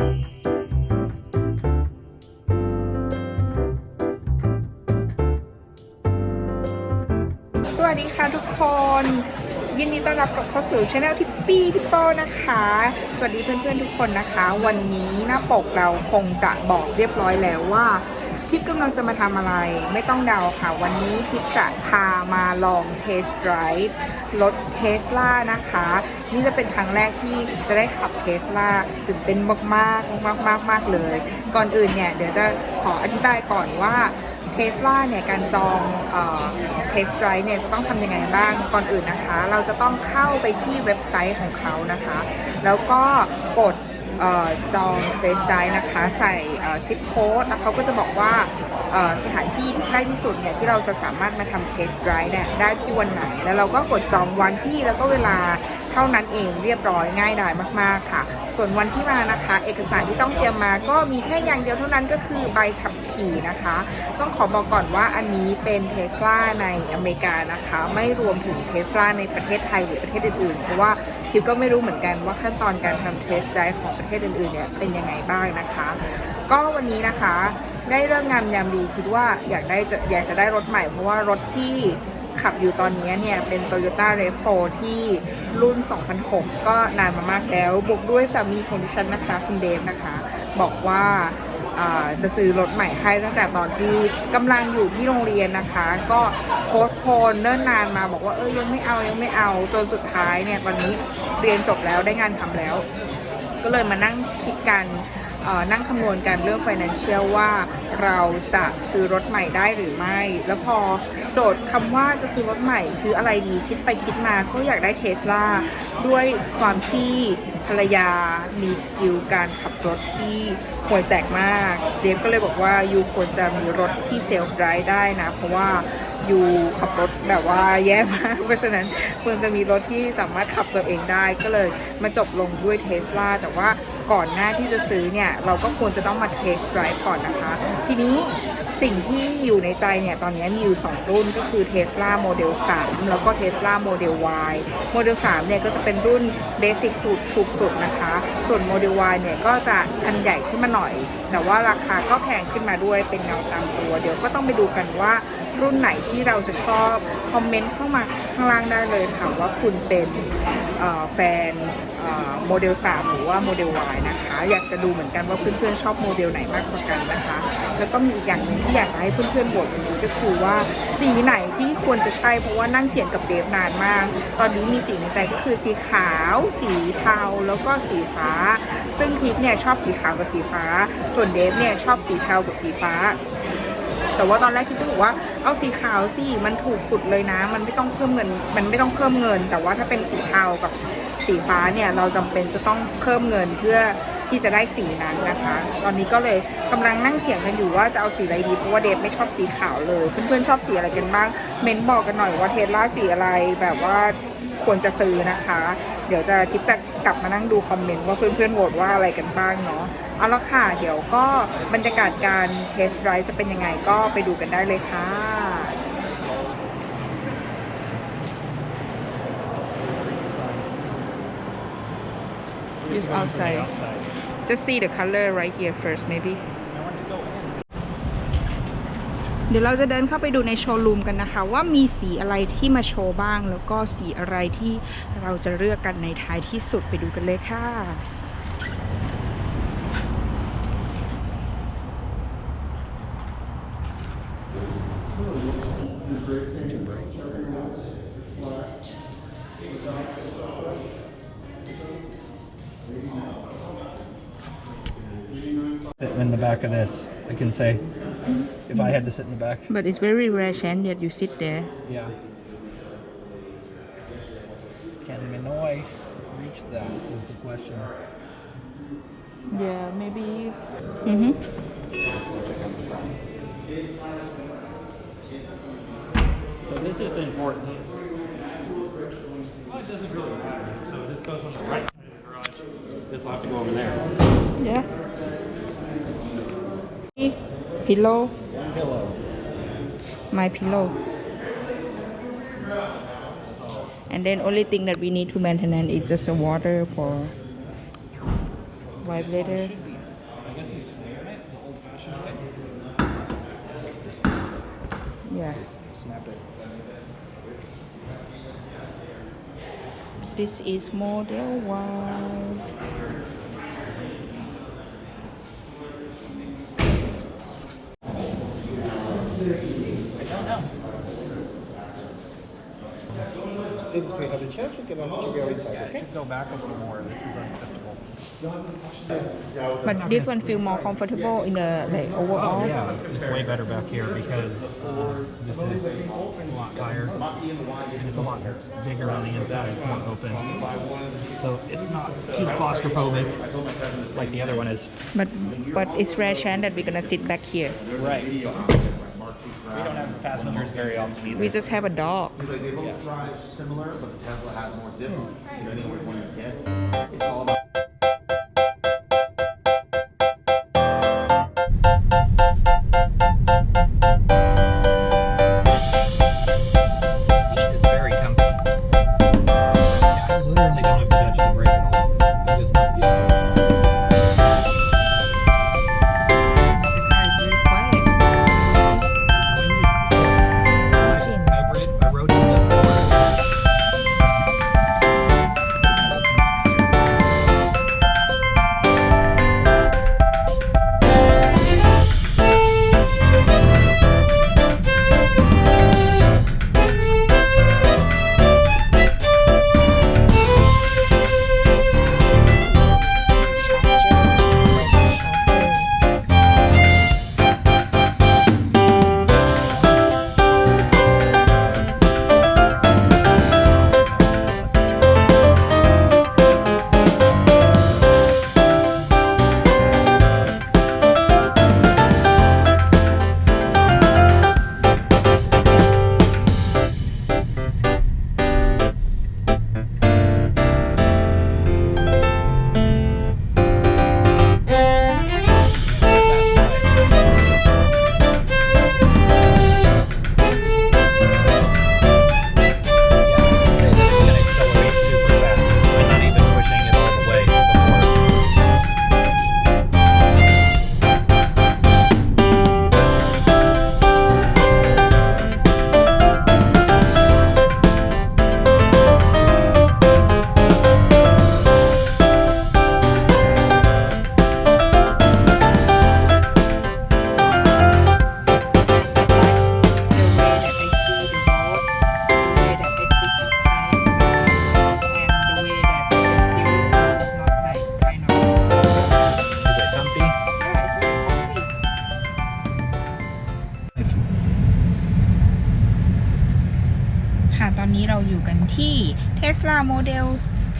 สวัสดีค่ะทุกคน ยินดีต้อนรับกลับเข้าสู่ช anel ทิปปี้ทิปโป้นะคะ สวัสดีเพื่อนๆทุกคนนะคะ วันนี้หน้าปกเราคงจะบอกเรียบร้อยแล้วว่า ทิปกำลังจะมาทำอะไรไม่ต้องเดาค่ะ วันนี้ทิปจะพามาลองเทสต์ไดรฟ์รถเทสลานะคะ นี่จะเป็นครั้งแรกที่จะได้ขับเทสลาตื่นเต้นมากๆมากมากๆมากเลย ก่อนอื่นเนี่ย เดี๋ยวจะขออธิบายก่อนว่าเทสลาเนี่ย การจองเทสไดรฟ์เนี่ย จะต้องทำยังไงบ้างก่อนอื่นนะคะ เราจะต้องเข้าไปที่เว็บไซต์ของเขานะคะ แล้วก็กด จองเทสไดนะคะ ใส่ซิปโค้ดแล้วเขาก็จะบอกว่าสถานที่ที่ใกล้ที่สุดเนี่ยที่เราจะสามารถมาทำเทสไดร์เนี่ยได้ที่วันไหน แล้วเราก็กดจองวันที่แล้วก็เวลาเท่านั้นเองเรียบร้อยง่ายดายมากๆค่ะ ส่วนวันที่มานะคะ เอกสารที่ต้องเตรียมมาก็มีแค่อย่างเดียวเท่านั้นก็คือใบขับขี่นะคะ ต้องขอบอกก่อนว่าอันนี้เป็นเทสลาในอเมริกานะคะ ไม่รวมถึงเทสลาในประเทศไทยหรือประเทศอื่นๆ เพราะว่าทิวก็ไม่รู้เหมือนกันว่าขั้นตอนการทำเทสไดร์ของประเทศอื่นๆเนี่ยเป็นยังไงบ้างนะคะ ก็วันนี้นะคะได้เรื่องงามยามดีคิดว่าอยากได้จะอยากจะได้รถใหม่เพราะว่ารถที่ขับอยู่ตอนนี้เนี่ยเป็น Toyota RAV4 ที่ รุ่น 2006 ก็นานมามากแล้ว บวกด้วยสามีของดิฉันนะคะ คุณเดฟนะคะ บอกว่าจะซื้อรถใหม่ให้ตั้งแต่ตอนที่กำลังอยู่ที่โรงเรียนนะคะ ก็โพสโพนเนิ่นนานมาบอกว่าเออยังไม่เอายังไม่เอาจนสุดท้ายเนี่ยตอนนี้เรียนจบแล้วได้งานทำแล้ว ก็เลยมานั่งคิดกัน นั่งคำนวณกันเรื่อง financial ว่าเราจะซื้อรถใหม่ได้หรือไม่ แล้วพอโจทย์คำว่าจะซื้อรถใหม่ซื้ออะไรดีคิดไปคิดมาก็อยากได้เทสลาด้วยความที่ภรรยามีสกิลการขับรถที่ห่วยแตกมาก เดฟก็เลยบอกว่ายูควรจะมีรถที่เซลฟ์ไดร์ได้นะ เพราะว่ายูขับรถแบบว่าแย่มาก เพราะฉะนั้นควรจะมีรถที่สามารถขับตัวเองได้ก็เลยมาจบลงด้วยเทสลาแต่ว่าก่อนหน้าที่จะซื้อเนี่ย เราก็ควรจะต้องมาเทสไดร์ก่อนนะคะ ทีนี้สิ่งที่อยู่ในใจเนี่ย ตอนนี้มีอยู่ 2 รุ่นก็คือ Tesla Model 3 แล้วก็ Tesla Model Y Model 3 เนี่ย ก็จะเป็นรุ่นเบสิกสุดถูกสุดนะคะ ส่วน Model Y เนี่ย ก็จะคันใหญ่ขึ้นมาหน่อยแต่ว่าราคาก็แพงขึ้นมาด้วยเป็นเงาตามตัว เดี๋ยวก็ต้องไปดูกันว่ารุ่นไหนที่เราจะชอบคอมเมนต์เข้ามาข้างล่างได้เลยค่ะว่าคุณเป็นแฟนโมเดล 3 หรือว่าโมเดล Y นะคะ อยากจะดูเหมือนกันว่าเพื่อนๆชอบโมเดลไหนมากกว่ากันนะคะ แล้วก็มีอีกอย่างหนึ่งที่อยากจะให้เพื่อนๆโหวตวันนี้ก็คือว่าสีไหนที่ควรจะใช่เพราะว่านั่งเถียงกับเดฟนานมาก ตอนนี้มีสีในใจก็คือสีขาว สีเทาแล้วก็สีฟ้า ซึ่งทิพเนี่ยชอบสีขาวกับสีฟ้า ส่วนเดฟเนี่ยชอบสีเทากับสีฟ้า แต่ว่าตอนแรกที่บอกว่าเอาสีขาวสิมันถูกสุดเลยนะ มันไม่ต้องเพิ่มเงิน มันไม่ต้องเพิ่มเงิน แต่ว่าถ้าเป็นสีเทากับสีฟ้าเนี่ยเราจำเป็นจะต้องเพิ่มเงินเพื่อที่จะได้สีนั้นนะคะ ตอนนี้ก็เลยกำลังนั่งเถียงกันอยู่ว่าจะเอาสีอะไรดี เพราะว่าเดฟไม่ชอบสีขาวเลย เพื่อนๆชอบสีอะไรกันบ้าง เม้นบอกกันหน่อยว่าเทสลาสีอะไรแบบว่า ควรจะซื้อนะคะ เดี๋ยวจะทิปจะกลับมานั่งดูคอมเมนต์ว่าเพื่อนๆโหวตว่าอะไรกันบ้างเนาะเอาละค่ะ เดี๋ยวก็บรรยากาศการเทสต์ไดรฟ์จะเป็นยังไงก็ไปดูกันได้เลยค่ะ Use outside. Just see the color right here first maybe. เดี๋ยวเราจะเดินเข้าไปดูในโชว์รูมกันนะคะ ว่ามีสีอะไรที่มาโชว์บ้าง แล้วก็สีอะไรที่เราจะเลือกกันในท้ายที่สุดไปดูกันเลยค่ะ sit in the back of this. I can say if I had to sit in the back. But it's very rare chance that you sit there. Yeah. Can Minoy reach that? Is the question. Yeah, maybe. Mm-hmm. So this is important. Well, it doesn't really matter. So this goes on the right side of the garage. This will have to go over there. Yeah. Pillow. One pillow. My pillow. And then only thing that we need to maintain is just the water for vibrator I guess you snare it the old fashioned way. yeah this is model Y If we have a chance, we can actually go inside, Yeah, it okay? should go back a little more. This is unacceptable. but this one feel more comfortable in the like overall Yeah, it's way better back here because uh, this is a lot higher and it's a lot bigger on the inside, it's more open. So it's not too claustrophobic like the other one is. but but it's rare chance that we're gonna sit back here Right. We don't have passengers very often either. we just have a dog Like they both drive similar, but the Tesla has more zip, depending on which one you get. It's all about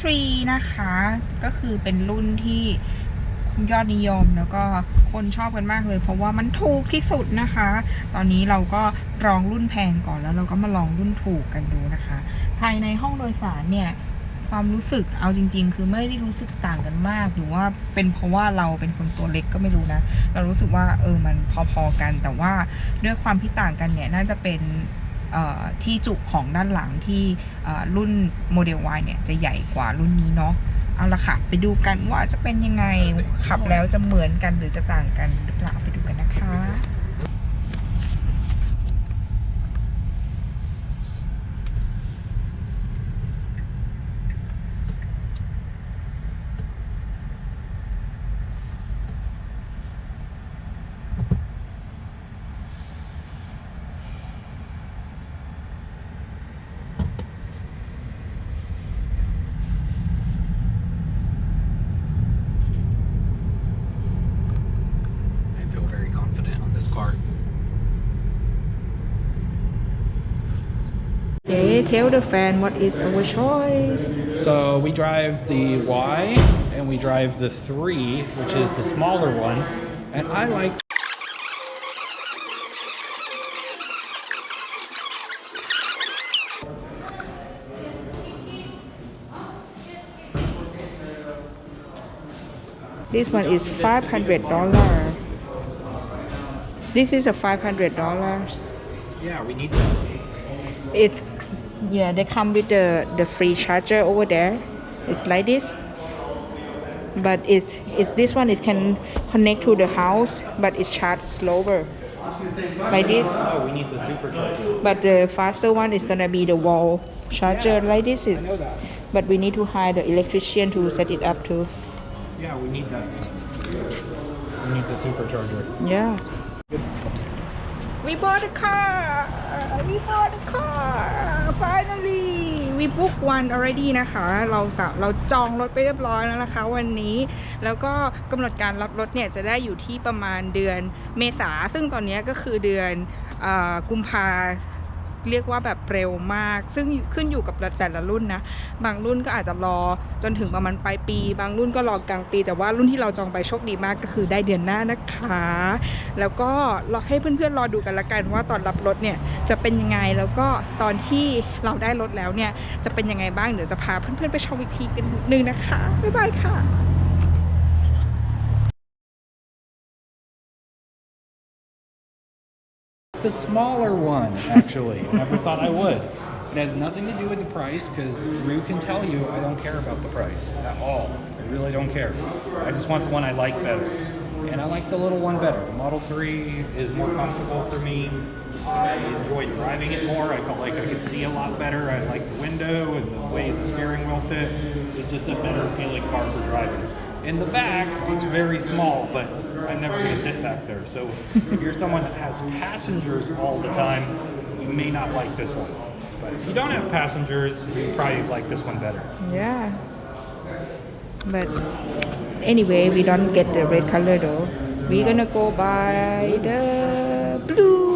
3 นะคะ ก็คือเป็นรุ่นที่ยอดนิยมแล้วก็คนชอบกันมากเลย เพราะว่ามันถูกที่สุดนะคะ ตอนนี้เราก็ลองรุ่นแพงก่อนแล้วเราก็มาลองรุ่นถูกกันดูนะคะ ภายในห้องโดยสารเนี่ยความรู้สึกเอาจริง ๆ คือไม่ได้รู้สึกต่างกันมาก หรือว่าเป็นเพราะว่าเราเป็นคนตัวเล็กก็ไม่รู้นะ เรารู้สึกว่าเออมันพอๆกัน แต่ว่าด้วยความที่ต่างกันเนี่ยน่าจะเป็น ที่จุของด้านหลังที่รุ่นโมเดล Y เนี่ยจะใหญ่กว่ารุ่นนี้เนาะเอาละค่ะ ไปดูกันว่าจะเป็นยังไงขับแล้วจะเหมือนกันหรือจะต่างกันหรือเปล่าไปดูกันนะคะ Tell the fan what is our choice So we drive the Y and we drive the 3, which is the smaller one. And I like This one is five hundred dollar. This is a five hundred dollars. Yeah, we need that. It's yeah, they come with the the free charger over there. It's like this. but it's it's this one it can connect to the house but it's charged slower like this Oh, we need the supercharger. but the faster one is gonna be the wall charger like this is but we need to hire the electrician to set it up too Yeah, we need that. We need the supercharger. yeah we bought a car we bought a car finally we book one already นะคะ เราสะเราจองรถไปเรียบร้อยแล้วนะคะ วันนี้ แล้วก็กำหนดการรับรถเนี่ยจะได้อยู่ที่ประมาณเดือนเมษา ซึ่งตอนนี้ก็คือเดือนกุมภา เรียกว่าแบบเร็วมาก ซึ่งขึ้นอยู่กับแต่ละรุ่นนะ บางรุ่นก็อาจจะรอจนถึงประมาณปลายปี บางรุ่นก็รอกลางปี แต่ว่ารุ่นที่เราจองไปโชคดีมากก็คือได้เดือนหน้านะคะ แล้วก็รอให้เพื่อนๆรอดูกันละกันว่าตอนรับรถเนี่ยจะเป็นยังไง แล้วก็ตอนที่เราได้รถแล้วเนี่ยจะเป็นยังไงบ้าง เดี๋ยวจะพาเพื่อนๆไปชมอีกทีกันหนึ่งนะคะ บ๊ายบายค่ะ The smaller one, actually. Never thought I would. It has nothing to do with the price because Rue can tell you I don't care about the price at all. I really don't care. I just want the one I like better. And I like the little one better. The Model 3 is more comfortable for me. I enjoy driving it more. I felt like I could see a lot better. I like the window and the way the steering wheel fit. It's just a better feeling car for driving. In the back, it's very small, but I'm never going to sit back there. So if you're someone that has passengers all the time, you may not like this one. But if you don't have passengers, you probably like this one better. yeah but anyway we don't get the red color though we're gonna go by the blue.